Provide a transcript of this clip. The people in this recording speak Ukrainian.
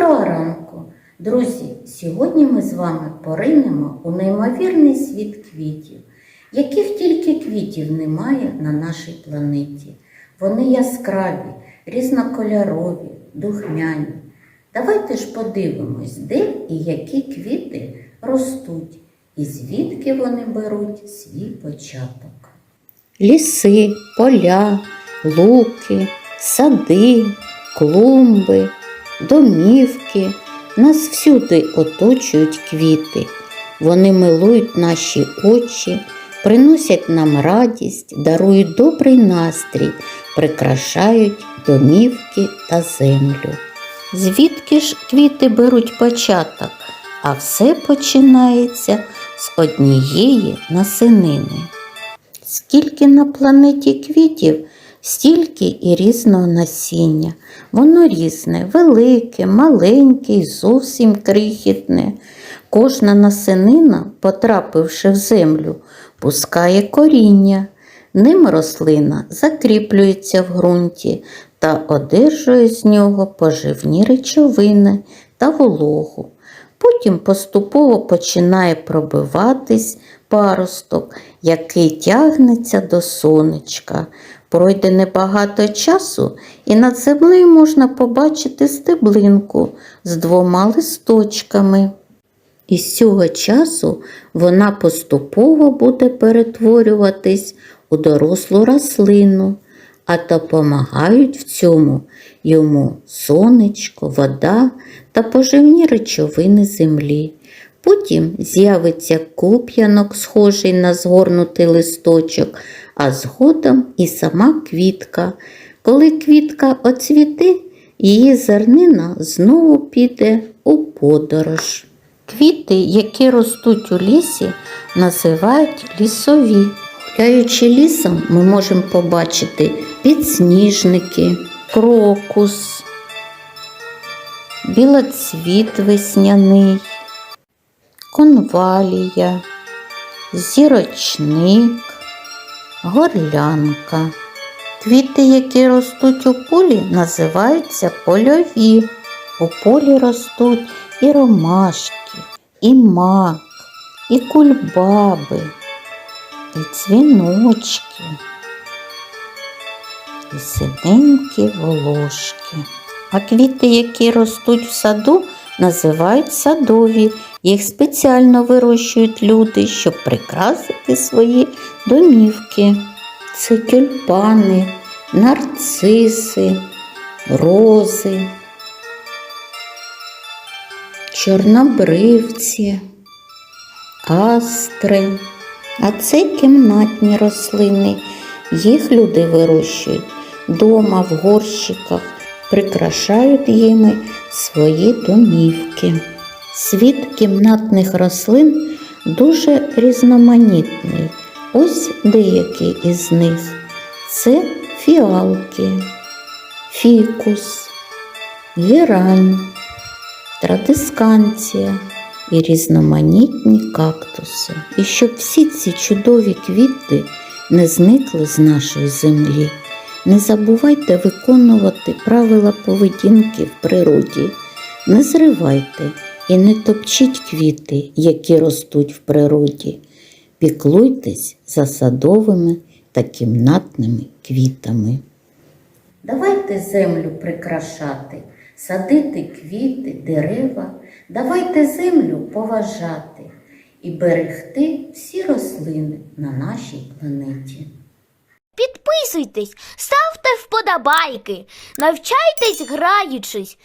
Доброго ранку! Друзі, сьогодні ми з вами поринемо у неймовірний світ квітів, яких тільки квітів немає на нашій планеті. Вони яскраві, різнокольорові, духмяні. Давайте ж подивимось, де і які квіти ростуть, і звідки вони беруть свій початок. Ліси, поля, луки, сади, клумби, домівки. Нас всюди оточують квіти. Вони милують наші очі, приносять нам радість, дарують добрий настрій, прикрашають домівки та землю. Звідки ж квіти беруть початок, а все починається з однієї насинини. Скільки на планеті квітів, стільки і різного насіння. Воно різне, велике, маленьке і зовсім крихітне. Кожна насинина, потрапивши в землю, пускає коріння. Ним рослина закріплюється в ґрунті та одержує з нього поживні речовини та вологу. Потім поступово починає пробиватись паросток, який тягнеться до сонечка. Пройде небагато часу, і над землею можна побачити стеблинку з двома листочками. І з цього часу вона поступово буде перетворюватись у дорослу рослину, а допомагають в цьому йому сонечко, вода та поживні речовини землі. Потім з'явиться куп'янок, схожий на згорнутий листочок, а згодом і сама квітка. Коли квітка оцвіте, її зернина знову піде у подорож. Квіти, які ростуть у лісі, називають лісові. Гуляючи лісом, ми можемо побачити підсніжники, крокус, білоцвіт весняний, конвалія, зірочник, горлянка. Квіти, які ростуть у полі, називаються польові. У полі ростуть і ромашки, і мак, і кульбаби, і дзвіночки, і синенькі волошки. А квіти, які ростуть в саду, називають садові. Їх спеціально вирощують люди, щоб прикрасити свої домівки. Це тюльпани, нарциси, рози, чорнобривці, астри. А це кімнатні рослини. Їх люди вирощують дома в горщиках, прикрашають їми свої домівки. Світ кімнатних рослин дуже різноманітний. Ось деякі із них. Це фіалки, фікус, герань, традисканція і різноманітні кактуси. І щоб всі ці чудові квіти не зникли з нашої землі, не забувайте виконувати правила поведінки в природі, не зривайте і не топчіть квіти, які ростуть в природі. Піклуйтесь за садовими та кімнатними квітами. Давайте землю прикрашати, садити квіти, дерева, давайте землю поважати і берегти всі рослини на нашій планеті. Підписуйтесь, ставте вподобайки, навчайтесь граючись